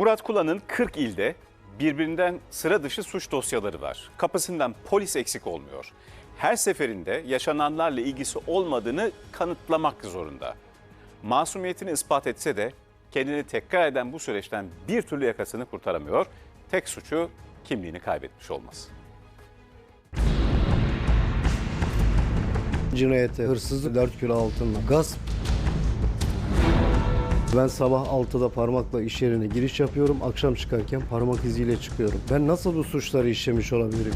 Murat Kula'nın 40 ilde birbirinden sıra dışı suç dosyaları var. Kapısından polis eksik olmuyor. Her seferinde yaşananlarla ilgisi olmadığını kanıtlamak zorunda. Masumiyetini ispat etse de kendini tekrar eden bu süreçten bir türlü yakasını kurtaramıyor. Tek suçu kimliğini kaybetmiş olması. Cinayete, hırsızlık, 4 kilo altınla, gasp. Ben sabah 6'da parmakla iş yerine giriş yapıyorum. Akşam çıkarken parmak iziyle çıkıyorum. Ben nasıl bu suçları işlemiş olabilirim?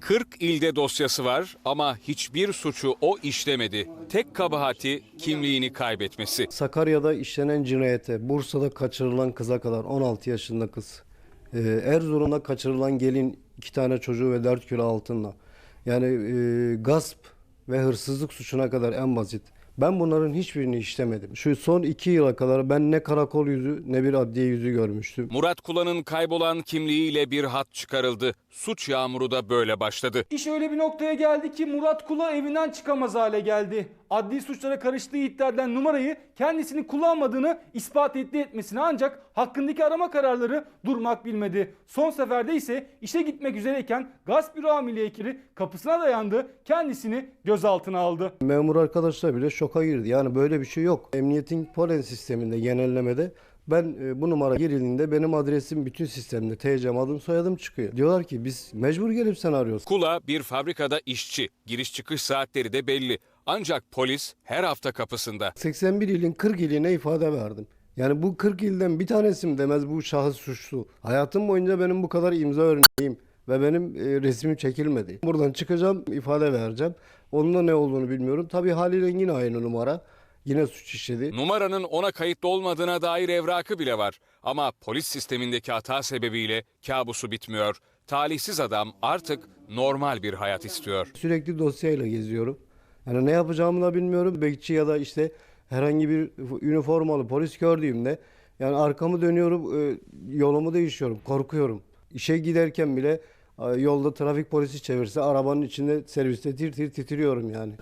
40 ilde dosyası var ama hiçbir suçu o işlemedi. Tek kabahati kimliğini kaybetmesi. Sakarya'da işlenen cinayete, Bursa'da kaçırılan kıza kadar 16 yaşında kız. Ee, Erzurum'da kaçırılan gelin iki tane çocuğu ve 4 kilo altınla. Yani e, gasp ve hırsızlık suçuna kadar en basit. Ben bunların hiçbirini işlemedim. Şu son iki yıla kadar ben ne karakol yüzü ne bir adliye yüzü görmüştüm. Murat Kula'nın kaybolan kimliğiyle bir hat çıkarıldı. Suç yağmuru da böyle başladı. İş öyle bir noktaya geldi ki Murat Kula evinden çıkamaz hale geldi. Adli suçlara karıştığı iddia edilen numarayı kendisinin kullanmadığını ispat etti etmesine ancak hakkındaki arama kararları durmak bilmedi. Son seferde ise işe gitmek üzereyken gasp büro amili ekiri kapısına dayandı kendisini gözaltına aldı. Memur arkadaşlar bile şoka girdi. Yani böyle bir şey yok. Emniyetin polen sisteminde genellemede ben e, bu numara girildiğinde benim adresim bütün sistemde TC'm adım soyadım çıkıyor. Diyorlar ki biz mecbur gelip sen arıyoruz. Kula bir fabrikada işçi. Giriş çıkış saatleri de belli. Ancak polis her hafta kapısında. 81 ilin 40 iline ifade verdim. Yani bu 40 ilden bir tanesi mi demez bu şahıs suçlu. Hayatım boyunca benim bu kadar imza örneğim ve benim e, resmim çekilmedi. Buradan çıkacağım ifade vereceğim. Onun da ne olduğunu bilmiyorum. Tabii haliyle yine aynı numara. Yine suç işledi. Numaranın ona kayıtlı olmadığına dair evrakı bile var. Ama polis sistemindeki hata sebebiyle kabusu bitmiyor. Talihsiz adam artık normal bir hayat istiyor. Sürekli dosyayla geziyorum. Yani ne yapacağımı da bilmiyorum. Bekçi ya da işte herhangi bir üniformalı polis gördüğümde yani arkamı dönüyorum, e, yolumu değişiyorum, korkuyorum. İşe giderken bile yolda trafik polisi çevirse arabanın içinde serviste tir tir titriyorum yani.